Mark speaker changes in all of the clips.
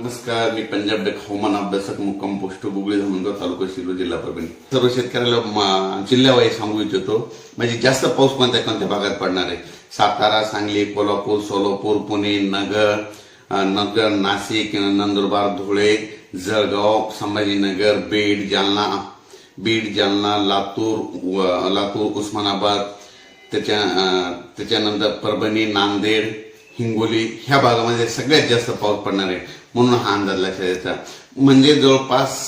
Speaker 1: नमस्कार मी पंजाब डेक हवामान अभ्यासक मुक्काम पोस्ट गुगळी धामणगाव तालुका शिरो जिल्हा परभणी. सर्व शेतकऱ्याला म- जिल्ह्यावाई सांगू इच्छितो. म्हणजे जास्त पाऊस कोणत्या कोणत्या भागात पडणार आहे? सातारा सांगली कोल्हापूर सोलापूर पुणे नगर नगर नाशिक नंदुरबार धुळे जळगाव संभाजीनगर बीड जालना. बीड जालना लातूर लातूर उस्मानाबाद त्याच्या त्याच्यानंतर परभणी नांदेड हिंगोली ह्या भागामध्ये सगळ्यात जास्त पाऊस पडणार आहे. म्हणून हा अंदाज लक्षात यायचा म्हणजे जवळपास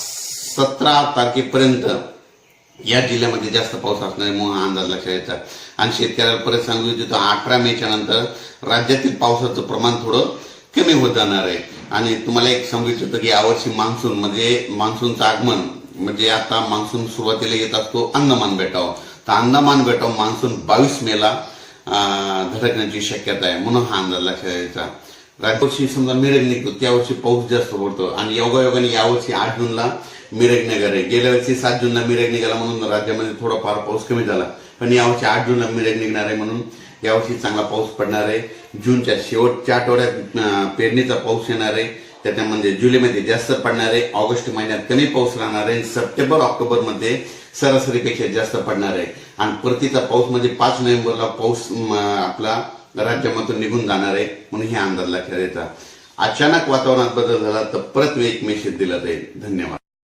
Speaker 1: सतरा तारखेपर्यंत या जिल्ह्यामध्ये जास्त पाऊस असणार आहे म्हणून हा अंदाज लक्षात यायचा आणि शेतकऱ्याला परत सांगू इच्छितो अठरा मेच्या नंतर राज्यातील पावसाचं प्रमाण थोडं कमी होत जाणार आहे. आणि तुम्हाला एक सांगू इच्छितो की यावर्षी मान्सून म्हणजे मान्सूनचं आगमन म्हणजे आता मान्सून सुरुवातीला येत असतो अंदमान बेटावर तर अंदमान बेटावर मान्सून बावीस मेला धडकण्याची शक्यता आहे म्हणून हा अंदाज लक्षात यायचा राज्यावर्षी समजा मिरज निघतो त्यावर्षी पाऊस जास्त पडतो. आणि योगायोगाने यावर्षी आठ जूनला मिरज निघाल आहे गेल्या वर्षी सात जूनला मिरज निघाला म्हणून राज्यामध्ये थोडाफार पाऊस कमी झाला. पण यावर्षी आठ जूनला मिरज निघणार आहे म्हणून यावर्षी चांगला पाऊस पडणार आहे. जूनच्या शेवटच्या आठवड्यात पेरणीचा पाऊस येणार आहे. त्याच्यामध्ये जुलैमध्ये जास्त पडणार आहे. ऑगस्ट महिन्यात कमी पाऊस राहणार आहे. सप्टेंबर ऑक्टोबरमध्ये सरासरीपेक्षा जास्त पडणार आहे. आणि परतीचा पाऊस म्हणजे पाच नोव्हेंबरला पाऊस आपला घराच्या राज्यामधून निघून जाणार आहे म्हणून हे अंदाज लक्षात येतात. अचानक वातावरणात बदल झाला तर परत एक मेसेज दिला जाईल. धन्यवाद.